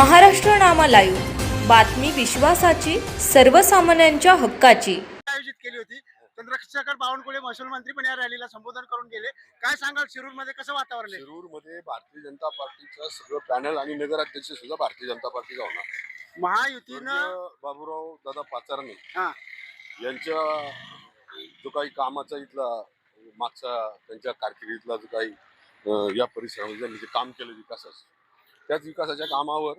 महाराष्ट्र नामा live. बातमी विश्वासाची सर्वसामान्यांच्या हक्काची. आयोजित केली होती. चंद्रशेखर बावनकुळे महसूल मंत्री पण या रॅलीला संबोधन करून गेले. काय सांगाल शिरूरमध्ये कसं वातावरण आहे? शिरूरमध्ये भारतीय जनता पार्टीचं सगळं पॅनल आणि नगराध्यक्ष सुद्धा भारतीय जनता पार्टीचा होणार. महायुतीनं स्वर्गीय बाबूराव दादा पाचारणे हा. यांच्या जो काही कामाचा इथला मागचा त्यांच्या कारकिर्दीतला जो काही अं, या परिसरामध्ये त्यांनी जे काम केलं विकासाचं. त्याच विकासाच्या कामावर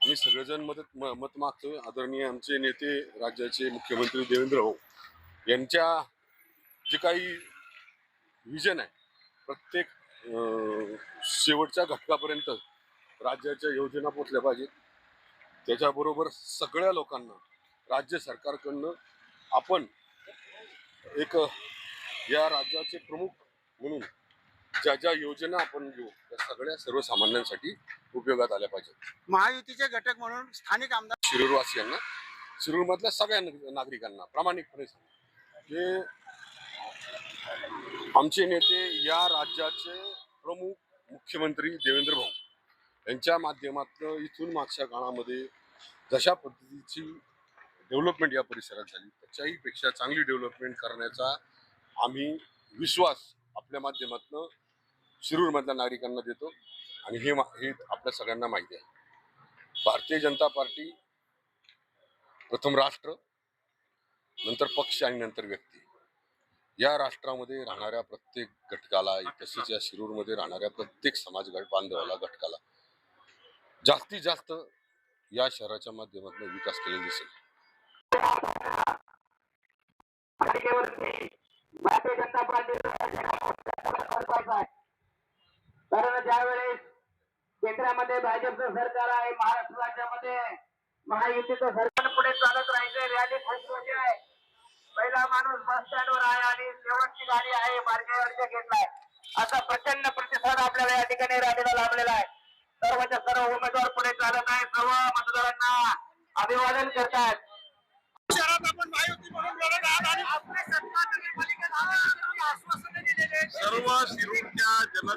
आम्ही सगळेजण मदत म- मत मागतो आदरणीय आमचे नेते राज्याचे मुख्यमंत्री देवेंद्र भाऊ यांच्या जे काही विजन आहे प्रत्येक शेवटच्या घटकापर्यंत राज्याच्या योजना पोचल्या पाहिजेत. त्याच्याबरोबर सगळ्या लोकांना राज्य सरकारकडनं आपण एक या राज्याचे प्रमुख म्हणून ज्या ज्या योजना आपण घेऊ त्या सगळ्या सर्वसामान्यांसाठी उपयोगात आल्या पाहिजेत. महायुतीचे घटक म्हणून स्थानिक आमदार शिरूरवासियांना शिरूरमधल्या सगळ्या नाग- नागरिकांना प्रामाणिकपणे सांगतो. की आमचे नेते या राज्याचे प्रमुख मुख्यमंत्री देवेंद्र भाऊ यांच्या माध्यमातून इथून मागच्या काळामध्ये जशा पद्धतीची डेव्हलपमेंट या परिसरात झाली त्याच्याही पेक्षा चांगली डेव्हलपमेंट करण्याचा आम्ही विश्वास आपल्या माध्यमातून शिरूरमधल्या नागरिकांना देतो. आणि हे मा- हे आपल्या सगळ्यांना माहिती आहे. भारतीय जनता पार्टी प्रथम राष्ट्र नंतर पक्ष आणि नंतर व्यक्ती. या राष्ट्रामध्ये राहणाऱ्या प्रत्येक घटकाला तसेच या शिरूरमध्ये राहणाऱ्या प्रत्येक समाज गट बांधवाला घटकाला जास्तीत जास्त या शहराच्या माध्यमातून विकास केलेला दिसेल. भारतीय जनता पार्टी कारण ज्यावेळेस केंद्रामध्ये भाजपचं सरकार आहे महाराष्ट्र राज्यामध्ये महायुतीचं सरकार पुढे चालत राहायचंय रॅली खूप मोठी आहे. पहिला माणूस बस स्टँडवर आहे आणि शेवटची गाडी आहे मार्गेवरच्या घेतलाय असा प्रचंड प्रतिसाद आपल्याला या ठिकाणी रॅलीला लाभलेला आहे. सर्वच्या सर्व उमेदवार पुढे चालत आहे सर्व मतदारांना अभिवादन करतात शहरात आपण महायुती म्हणून लढत आहात आणि आपल्या सरकार नगरपालिकेत आल्यानंतर आश्वासनं दिलेली. सर्व शिरूरच्या जन